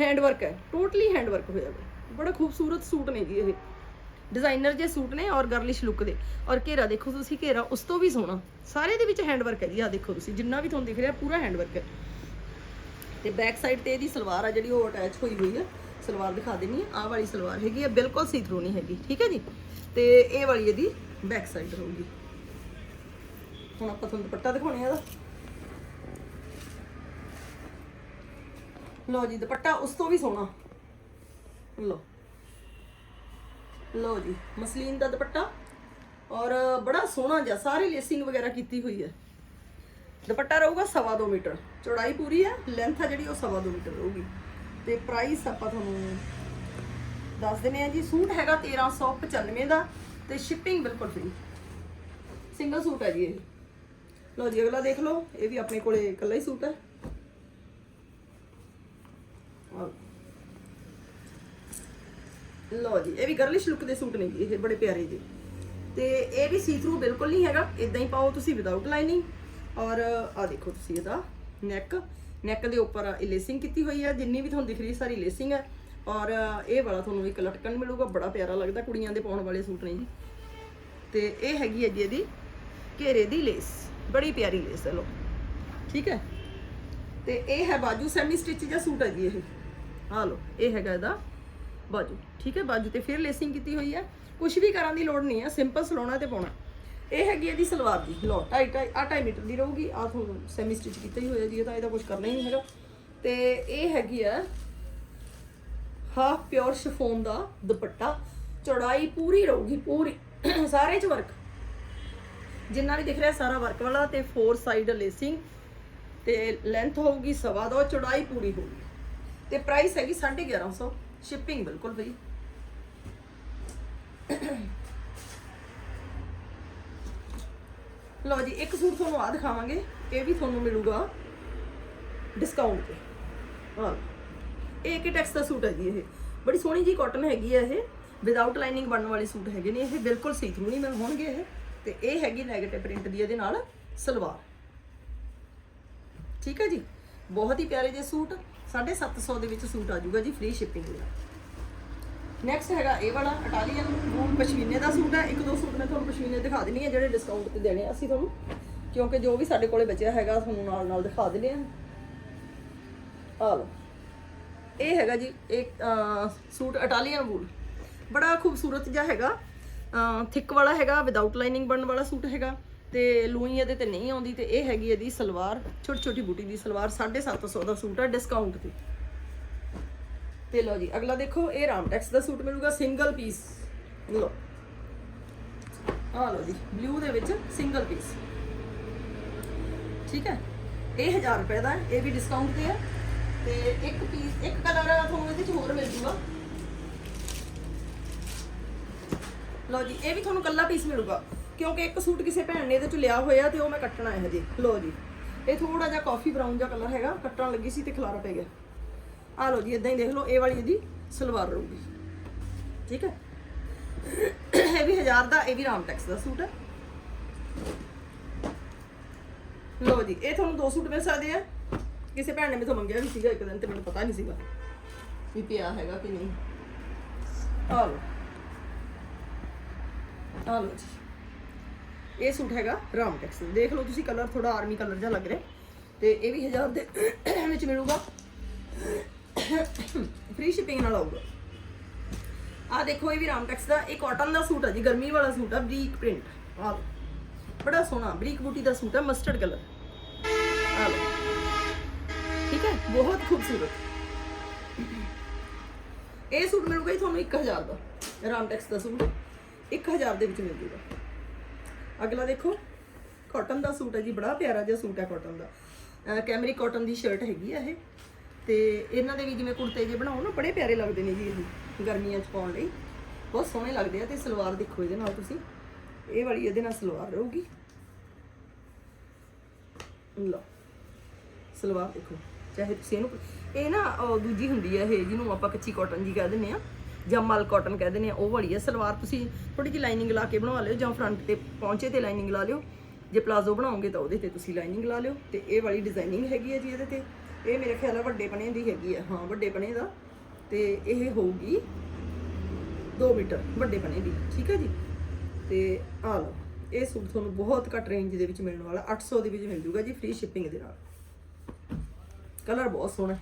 ਹੈਂਡ ਵਰਕ ਹੈ। ਟੋਟਲੀ ਹੈਂਡ ਵਰਕ ਹੋਇਆ ਹੋਇਆ ਬੜਾ ਖੂਬਸੂਰਤ ਸੂਟ ਨੇ ਜੀ ਇਹ। ਡਿਜ਼ਾਈਨਰ ਜੇ ਸੂਟ ਨੇ ਔਰ ਗਰਲਿਸ਼ ਲੁੱਕ ਦੇ। ਔਰ ਘੇਰਾ ਦੇਖੋ ਤੁਸੀਂ, ਘੇਰਾ ਉਸ ਤੋਂ ਵੀ ਸੋਹਣਾ। ਸਾਰੇ ਦੇ ਵਿੱਚ ਹੈਂਡ ਵਰਕ ਹੈ ਜੀ ਆ ਦੇਖੋ ਤੁਸੀਂ, ਜਿੰਨਾ ਵੀ ਤੁਹਾਨੂੰ ਦਿਖ ਰਿਹਾ, ਪੂਰਾ ਹੈਂਡ ਵਰਕ ਹੈ। ਤੇ ਬੈਕ ਸਾਈਡ ਤੇ ਇਹਦੀ ਸਲਵਾਰ ਆ ਜਿਹੜੀ, ਉਹ ਅਟੈਚ ਹੋਈ ਹੋਈ ਹੈ ਸਲਵਾਰ ਦਿਖਾ ਦੇਣੀ ਹੈ ਆਹ ਵਾਲੀ ਸਲਵਾਰ ਹੈਗੀ ਹੈ ਬਿਲਕੁਲ ਸੀ ਥਰੂ ਨਹੀਂ ਹੈਗੀ, ਠੀਕ ਹੈ ਜੀ? ਤੇ ਇਹ ਵਾਲੀ ਇਹਦੀ ਬੈਕ ਸਾਈਡ ਰਹੂਗੀ ਹੁਣ ਆਪਾਂ ਤੁਹਾਨੂੰ ਦੁਪੱਟਾ ਦਿਖਾਉਣੇ ਆ ਇਹਦਾ। ਲਓ ਜੀ, ਦੁਪੱਟਾ ਉਸ ਤੋਂ ਵੀ ਸੋਹਣਾ। ਲਓ। ਲਓ ਜੀ, ਮਸਲੀਨ ਦਾ ਦੁਪੱਟਾ ਔਰ ਬੜਾ ਸੋਹਣਾ ਜਿਹਾ, ਸਾਰੀ ਲੇਸਿੰਗ ਵਗੈਰਾ ਕੀਤੀ ਹੋਈ ਹੈ। ਦੁਪੱਟਾ ਰਹੂਗਾ ਸਵਾ ਦੋ ਮੀਟਰ। ਚੌੜਾਈ ਪੂਰੀ ਹੈ ਲੈਂਥ ਆ ਜਿਹੜੀ ਉਹ ਸਵਾ ਦੋ ਮੀਟਰ ਰਹੂਗੀ। ਤੇ ਪ੍ਰਾਈਸ ਆਪਾਂ ਤੁਹਾਨੂੰ ਦੱਸ ਦਿੰਨੇ ਆ ਜੀ, ਸੂਟ ਹੈਗਾ 1395 ਦਾ ਤੇ ਸ਼ਿਪਿੰਗ ਬਿਲਕੁਲ ਫ੍ਰੀ ਸਿੰਗਲ ਸੂਟ ਹੈ ਜੀ ਇਹ। ਲਓ ਜੀ, ਅਗਲਾ ਦੇਖ ਲਓ, ਇਹ ਵੀ ਆਪਣੇ ਕੋਲੇ ਇਕੱਲਾ ਹੀ ਸੂਟ ਹੈ। ਔਰ ਲਓ ਜੀ, ਇਹ ਵੀ ਗਰਲਿਸ਼ ਲੁੱਕ ਦੇ ਸੂਟ ਨੇ ਜੀ, ਇਹ ਬੜੇ ਪਿਆਰੇ ਜੀ। ਤੇ ਇਹ ਵੀ ਸੀ ਥਰੂ ਬਿਲਕੁਲ ਨਹੀਂ ਹੈਗਾ ਇਦਾਂ ਹੀ ਪਾਓ ਤੁਸੀਂ ਵਿਦਆਊਟ ਲਾਈਨਿੰਗ ਔਰ ਆ ਦੇਖੋ ਤੁਸੀਂ ਇਹਦਾ ਨੈਕ ਨੈਕ ਦੇ ਉੱਪਰ ਲੇਸਿੰਗ ਕੀਤੀ ਹੋਈ ਹੈ, ਜਿੰਨੀ ਵੀ ਤੁਹਾਨੂੰ ਦਿਖ ਰਹੀ ਸਾਰੀ ਲੇਸਿੰਗ ਹੈ। ਔਰ ਇਹ ਵਾਲਾ ਤੁਹਾਨੂੰ ਇੱਕ ਲਟਕਣ ਮਿਲੂਗਾ, ਬੜਾ ਪਿਆਰਾ ਲੱਗਦਾ ਕੁੜੀਆਂ ਦੇ ਪਾਉਣ ਵਾਲੇ ਸੂਟ ਨੇ ਜੀ। ਤੇ ਇਹ ਹੈਗੀ ਹੈ ਜੀ ਇਹਦੀ ਘੇਰੇ ਦੀ ਲੇਸ ਬੜੀ ਪਿਆਰੀ ਲੇਸ ਹੈ ਲੋ ਠੀਕ ਹੈ? ਤੇ ਇਹ ਹੈ ਬਾਜੂ ਸੈਮੀ ਸਟਿਚ ਜਾਂ ਸੂਟ ਹੈ ਜੀ ਇਹ। ਆ ਲੋ ਇਹ ਹੈਗਾ ਇਹਦਾ ਬਾਜੂ, ਠੀਕ ਹੈ, ਬਾਜੂ ਤੇ ਫਿਰ ਲੇਸਿੰਗ ਕੀਤੀ ਹੋਈ ਹੈ। ਕੁਝ ਵੀ ਕਰਨ ਦੀ ਲੋੜ ਨਹੀਂ ਹੈ ਸਿੰਪਲ ਸਲਾਉਣਾ ਤੇ ਪਾਉਣਾ। ਇਹ ਹੈਗੀ ਇਹਦੀ ਸਲਵਾਰ ਦੀ ਲੋ ਢਾਈ ਢਾਈ ਆ ਢਾਈ ਮੀਟਰ ਦੀ ਰਹੂਗੀ ਆ ਤੁਹਾਨੂੰ ਸੈਮੀ ਸਟਿਚ ਕੀਤਾ ਹੀ ਹੋਇਆ ਜੀ, ਇਹ ਤਾਂ ਇਹਦਾ ਕੁਝ ਕਰਨਾ ਹੀ ਨਹੀਂ ਹੈਗਾ। ਤੇ ਇਹ ਹੈਗੀ ਆ ਹਾਫ ਪਿਓਰ ਸ਼ਿਫੋਨ ਦਾ ਦੁਪੱਟਾ। ਚੌੜਾਈ ਪੂਰੀ ਰਹੂਗੀ, ਪੂਰੀ, ਸਾਰੇ ਚ ਵਰਕ ਜਿੰਨਾ ਵੀ ਦਿਖ ਰਿਹਾ ਸਾਰਾ ਵਰਕ ਵਾਲਾ ਤੇ ਫੋਰ ਸਾਈਡ ਲੇਸਿੰਗ ਤੇ ਲੈਂਥ ਹੋਊਗੀ ਸਵਾ ਦੋ, ਚੌੜਾਈ ਪੂਰੀ ਹੋਊਗੀ। ਤੇ ਪ੍ਰਾਈਸ ਹੈਗੀ 1150 ਸ਼ਿਪਿੰਗ ਬਿਲਕੁਲ ਫ੍ਰੀ ਲਓ ਜੀ, ਇੱਕ ਸੂਟ ਤੁਹਾਨੂੰ ਆ ਦਿਖਾਵਾਂਗੇ, ਇਹ ਵੀ ਤੁਹਾਨੂੰ ਮਿਲੂਗਾ ਡਿਸਕਾਊਂਟ ਤੇ। ਹਾਂ, ਇਹ ਏਕਟੈਕਸ ਦਾ ਸੂਟ ਹੈ ਜੀ ਇਹ। ਬੜੀ ਸੋਹਣੀ ਜੀ ਕਾਟਨ ਹੈਗੀ ਹੈ ਇਹ। ਵਿਦਆਊਟ ਲਾਈਨਿੰਗ ਬਣਨ ਵਾਲੇ ਸੂਟ ਹੈਗੇ ਨੇ ਇਹ। ਬਿਲਕੁਲ ਸੀ ਥਰੂ ਨਹੀਂ ਮਿਲ ਹੋਣਗੇ ਇਹ। ਤੇ ਇਹ ਹੈਗੀ ਨੈਗੇਟਿਵ ਪ੍ਰਿੰਟ ਦੀ ਇਹਦੇ ਨਾਲ ਸਲਵਾਰ। ਠੀਕ ਹੈ ਜੀ? ਬਹੁਤ ਹੀ ਪਿਆਰੇ ਜਿਹੇ ਸੂਟ। 750 ਦੇ ਵਿੱਚ ਸੂਟ ਆ ਜਾਊਗਾ ਜੀ ਫ੍ਰੀ ਸ਼ਿਪਿੰਗ ਦੇ ਨਾਲ ਨੈਕਸਟ ਹੈਗਾ ਇਹ ਵਾਲਾ ਇਟਾਲੀਅਨ ਵੂਲ ਪਸ਼ਮੀਨੇ ਦਾ ਸੂਟ ਹੈ। ਇੱਕ ਦੋ ਸੂਟ ਮੈਂ ਤੁਹਾਨੂੰ ਪਸ਼ਮੀਨੇ ਦਿਖਾ ਦਿੰਨੀ ਆ ਜਿਹੜੇ ਡਿਸਕਾਊਂਟ ਤੇ ਦੇਣੇ ਆ ਅਸੀਂ ਤੁਹਾਨੂੰ। ਕਿਉਂਕਿ ਜੋ ਵੀ ਸਾਡੇ ਕੋਲੇ ਬਚਿਆ ਹੈਗਾ, ਤੁਹਾਨੂੰ ਨਾਲ ਨਾਲ ਦਿਖਾ ਦਿੰਦੇ ਆ। ਆ ਲਓ। ਇਹ ਹੈਗਾ ਜੀ, ਇੱਕ ਸੂਟ ਇਟਾਲੀਅਨ ਵੂਲ ਬੜਾ ਖੂਬਸੂਰਤ ਜਿਹਾ ਹੈਗਾ। ਥਿਕ ਵਾਲਾ ਹੈਗਾ ਵਿਦਆਊਟ ਲਾਈਨਿੰਗ ਬਣਨ ਵਾਲਾ ਸੂਟ ਹੈਗਾ। ਤੇ ਲੂਈ ਇਹਦੇ ਤੇ ਨਹੀਂ ਆਉਂਦੀ ਤੇ ਇਹ ਹੈਗੀ ਇਹਦੀ ਸਲਵਾਰ, ਛੋਟੀ ਛੋਟੀ ਬੂਟੀ ਦੀ ਸਲਵਾਰ 750 ਦਾ ਸੂਟ ਹੈ ਡਿਸਕਾਊਂਟ ਤੇ। ਤੇ ਲਓ ਜੀ, ਅਗਲਾ ਦੇਖੋ, ਇਹ ਰਾਮਟੈਕਸ ਦਾ ਸੂਟ ਮਿਲੂਗਾ ਸਿੰਗਲ ਪੀਸ ਲਓ। ਆ ਲਓ ਜੀ ਬਲੂ ਦੇ ਵਿੱਚ ਸਿੰਗਲ ਪੀਸ ਠੀਕ ਹੈ? ਇਹ 1000 ਰੁਪਏ ਦਾ ਇਹ ਵੀ ਡਿਸਕਾਊਂਟ ਤੇ ਹੈ। ਤੇ ਇੱਕ ਪੀਸ ਇੱਕ ਕਲਰ ਤੁਹਾਨੂੰ ਇਹਦੇ ਚ ਹੋਰ ਮਿਲ ਜੂਗਾ। ਲਓ ਜੀ, ਇਹ ਵੀ ਤੁਹਾਨੂੰ ਕੱਲਾ ਪੀਸ ਮਿਲੂਗਾ। ਕਿਉਂਕਿ ਇੱਕ ਸੂਟ ਕਿਸੇ ਭੈਣ ਨੇ ਇਹਦੇ 'ਚੋਂ ਲਿਆ ਹੋਇਆ ਤੇ ਉਹ ਮੈਂ ਕੱਟਣਾ ਹੈ ਹਜੇ ਲਓ ਜੀ। ਇਹ ਥੋੜਾ ਜਿਹਾ ਕਾਫੀ ਬਰਾਊਨ ਜਿਹਾ ਕਲਰ ਹੈਗਾ, ਕੱਟਣ ਲੱਗੀ ਸੀ ਤੇ ਖਲਾਰਾ ਪੈ ਗਿਆ। ਆ ਲਓ ਜੀ ਇਦਾਂ ਹੀ ਦੇਖ ਲਓ, ਇਹ ਵਾਲੀ ਇਹਦੀ ਸਲਵਾਰ ਰਹੂਗੀ। ਠੀਕ ਹੈ? ਇਹ ਵੀ 1000 ਦਾ, ਇਹ ਵੀ ਰਾਮਟੈਕਸ ਦਾ ਸੂਟ ਹੈ। ਲਓ ਜੀ, ਇਹ ਤੁਹਾਨੂੰ ਦੋ ਸੂਟ ਮਿਲ ਸਕਦੇ ਆ। ਕਿਸੇ ਭੈਣ ਨੇ ਮੇਥੋਂ ਮੰਗਿਆ ਵੀ ਸੀਗਾ ਇੱਕ ਦਿਨ ਤੇ ਮੈਨੂੰ ਪਤਾ ਨਹੀਂ ਸੀਗਾ ਵੀ ਪਿਆ ਹੈਗਾ ਕਿ ਨਹੀਂ। ਆ ਲਓ। ਆ ਲਓ ਜੀ। ਇਹ ਸੂਟ ਹੈਗਾ ਰਾਮ ਟੈਕਸ। ਦੇਖ ਲਓ ਤੁਸੀਂ ਕਲਰ ਥੋੜਾ ਆਰਮੀ ਕਲਰ ਜਿਹਾ ਲੱਗ ਰਿਹਾ। ਤੇ ਇਹ ਵੀ 1000 ਦੇ ਵਿੱਚ ਮਿਲੂਗਾ। ਫ੍ਰੀ ਸ਼ਿਪਿੰਗ ਨਾਲ ਆਊਗਾ। ਆ ਦੇਖੋ, ਇਹ ਵੀ ਰਾਮ ਟੈਕਸ ਦਾ, ਇਹ ਕਾਟਨ ਦਾ ਸੂਟ ਹੈ ਜੀ, ਗਰਮੀ ਵਾਲਾ ਸੂਟ ਹੈ ਬਰੀਕ ਪ੍ਰਿੰਟ ਆ ਬੜਾ ਸੋਹਣਾ, ਬਰੀਕ ਬੂਟੀ ਦਾ ਸੂਟ ਹੈ ਮਸਟਰਡ ਕਲਰ ਆ ਲਓ। ਠੀਕ ਹੈ? ਬਹੁਤ ਖੂਬਸੂਰਤ। ਇਹ ਸੂਟ ਮਿਲੂਗਾ ਜੀ ਤੁਹਾਨੂੰ 1000 ਦਾ, ਰਾਮ ਟੈਕਸ ਦਾ ਸੂਟ। 1000 ਦੇ ਵਿੱਚ ਮਿਲ ਜੂਗਾ ਅਗਲਾ ਦੇਖੋ। ਕਾਟਨ ਦਾ ਸੂਟ ਹੈ ਜੀ, ਬੜਾ ਪਿਆਰਾ ਜਿਹਾ ਸੂਟ ਹੈ ਕਾਟਨ ਦਾ। ਕੈਮਰੀ ਕਾਟਨ ਦੀ ਸ਼ਰਟ ਹੈਗੀ ਆ ਇਹ। ਤੇ ਇਹਨਾਂ ਦੇ ਵੀ ਜਿਵੇਂ ਕੁੜਤੇ ਜੇ ਬਣਾਓ ਨਾ, ਬੜੇ ਪਿਆਰੇ ਲੱਗਦੇ ਨੇ ਜੀ ਇਹ। ਗਰਮੀਆਂ 'ਚ ਪਾਉਣ ਲਈ। ਬਹੁਤ ਸੋਹਣੇ ਲੱਗਦੇ ਆ ਤੇ ਸਲਵਾਰ ਦੇਖੋ ਇਹਦੇ ਨਾਲ ਤੁਸੀਂ। ਇਹ ਵਾਲੀ ਇਹਦੇ ਨਾਲ ਸਲਵਾਰ ਰਹੂਗੀ। ਲਓ। ਸਲਵਾਰ ਦੇਖੋ। ਚਾਹੇ ਤੁਸੀਂ ਇਹਨੂੰ, ਇਹ ਨਾ ਦੂਜੀ ਹੁੰਦੀ ਹੈ ਇਹ, ਜਿਹਨੂੰ ਆਪਾਂ ਕੱਚੀ ਕਾਟਨ ਜੀ ਕਹਿ ਦਿੰਦੇ ਆ। ਜਾਂ ਮਲ ਕਾਟਨ ਕਹਿ ਦਿੰਦੇ ਆ, ਉਹ ਵਾਲੀ ਹੈ ਸਲਵਾਰ ਤੁਸੀਂ ਥੋੜੀ ਜਿਹੀ ਲਾਈਨਿੰਗ ਲਾ ਕੇ ਬਣਵਾ ਲਿਓ ਜਾਂ ਫਰੰਟ ਤੇ ਪੌਂਚੇ ਤੇ ਲਾਈਨਿੰਗ ਲਾ ਲਿਓ। ਜੇ ਪਲਾਜ਼ੋ ਬਣਾਉਂਗੇ ਤਾਂ ਉਹਦੇ ਤੇ ਤੁਸੀਂ ਲਾਈਨਿੰਗ ਲਾ ਲਿਓ। ਤੇ ਇਹ ਵਾਲੀ ਡਿਜ਼ਾਈਨਿੰਗ ਹੈਗੀ ਹੈ ਜੀ ਇਹਦੇ ਤੇ। ਇਹ ਮੇਰੇ ਖਿਆਲ ਨਾਲ ਵੱਡੇ ਪਣੇ ਦੀ ਹੈਗੀ ਹੈ ਹਾਂ ਵੱਡੇ ਪਣੇ ਦਾ। ਤੇ ਇਹ ਹੋਊਗੀ 2 ਮੀਟਰ ਵੱਡੇ ਪਣੇ ਦੀ। ਠੀਕ ਹੈ ਜੀ? ਤੇ ਆ ਲਓ, ਇਹ ਸੂਟ ਤੁਹਾਨੂੰ ਬਹੁਤ ਘੱਟ ਰੇਂਜ ਦੇ ਵਿੱਚ ਮਿਲਣ ਵਾਲਾ। 800 ਦੇ ਵਿੱਚ ਮਿਲ ਜੂਗਾ ਜੀ ਫ੍ਰੀ ਸ਼ਿਪਿੰਗ ਦੇ ਨਾਲ। ਕਲਰ ਬਹੁਤ ਸੋਹਣਾ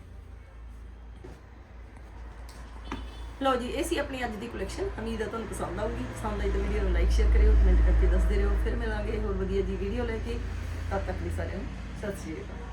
ਲਓ ਜੀ, ਇਹ ਸੀ ਆਪਣੀ ਅੱਜ ਦੀ ਕਲੈਕਸ਼ਨ ਉਮੀਦ ਹੈ ਤੁਹਾਨੂੰ ਪਸੰਦ ਆਊਗੀ। ਪਸੰਦ ਆਈ ਤਾਂ ਵੀਡੀਓ ਨੂੰ ਲਾਈਕ ਸ਼ੇਅਰ ਕਰਿਓ ਕਮੈਂਟ ਕਰਕੇ ਦੱਸਦੇ ਰਹੋ। ਫਿਰ ਮਿਲਾਂਗੇ ਹੋਰ ਵਧੀਆ ਜੀ ਵੀਡੀਓ ਲੈ ਕੇ। ਤਦ ਤੱਕ ਲਈ ਸਾਰਿਆਂ ਨੂੰ, ਸਤਿ ਸ਼੍ਰੀ ਅਕਾਲ।